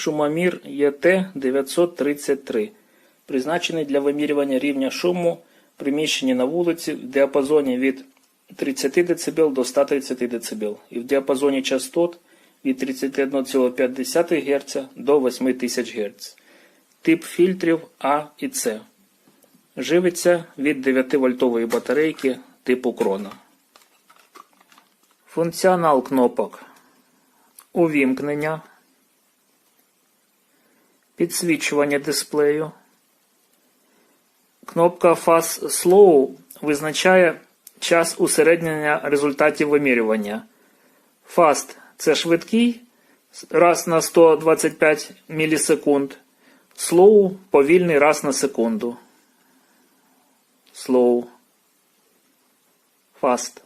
шумомір ЄТ-933, призначений для вимірювання рівня шуму в приміщенні на вулиці в діапазоні від 30 дБ до 130 дБ і в діапазоні частот від 31,5 Гц до 8000 Гц. Тип фільтрів А і С. Живиться від 9-вольтової батарейки типу крона. Функціонал кнопок. Увімкнення. Підсвічування дисплею. Кнопка Fast Slow визначає час усереднення результатів вимірювання. Fast це швидкий раз на 125 мілісекунд. Slow повільний раз на секунду. Slow. Fast.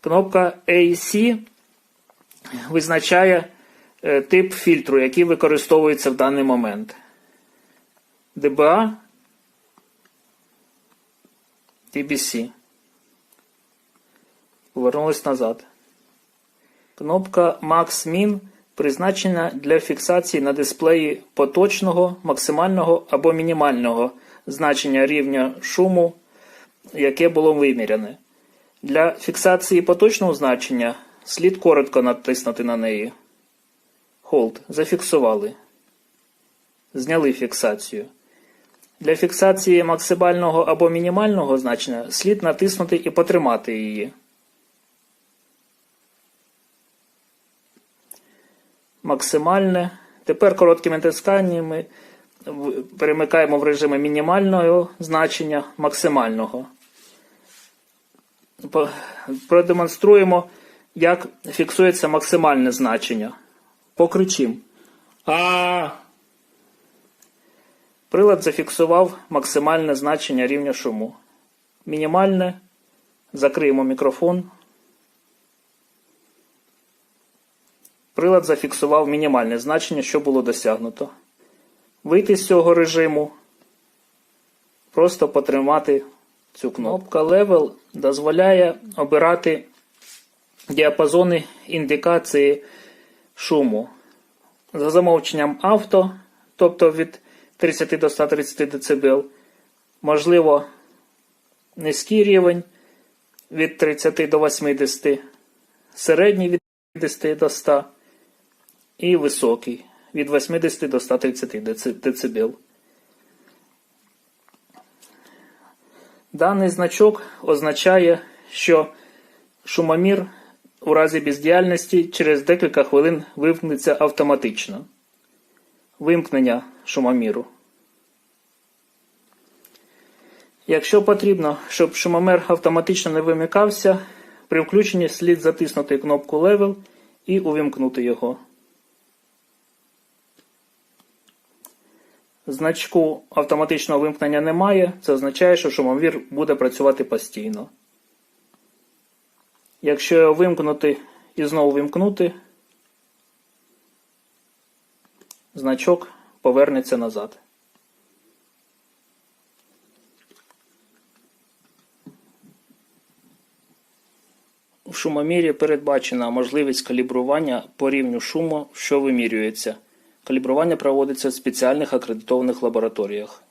Кнопка AC визначає тип фільтру, який використовується в даний момент. DBA TBC. Повернулись назад. Кнопка Max-Min призначена для фіксації на дисплеї поточного, максимального або мінімального значення рівня шуму, яке було виміряне. Для фіксації поточного значення слід коротко натиснути на неї. Hold. Зафіксували. Зняли фіксацію. Для фіксації максимального або мінімального значення слід натиснути і потримати її. Максимальне. Тепер короткими натисканнями в- перемикаємо в режими мінімального значення максимального. Продемонструємо, як фіксується максимальне значення. Покричим. А. Прилад зафіксував максимальне значення рівня шуму. Мінімальне. Закриємо мікрофон. Прилад зафіксував мінімальне значення, що було досягнуто. Вийти з цього режиму. Просто потримати цю кнопку. Кнопка Level дозволяє обирати діапазони індикації шуму. За замовченням авто, тобто від 30 до 130 дБ, можливо, низький рівень від 30 до 80, середній від 10 до 100 і високий від 80 до 130 дБ. Даний значок означає, що шумомір у разі бездіяльності через декілька хвилин вимкнеться автоматично. Вимкнення шумоміру. Якщо потрібно, щоб шумомер автоматично не вимикався, при включенні слід затиснути кнопку Level і увімкнути його. Значку автоматичного вимкнення немає, це означає, що шумомір буде працювати постійно. Якщо його вимкнути і знову вимкнути, значок повернеться назад. У шумомірі передбачена можливість калібрування по рівню шуму, що вимірюється. Калібрування проводиться в спеціальних акредитованих лабораторіях.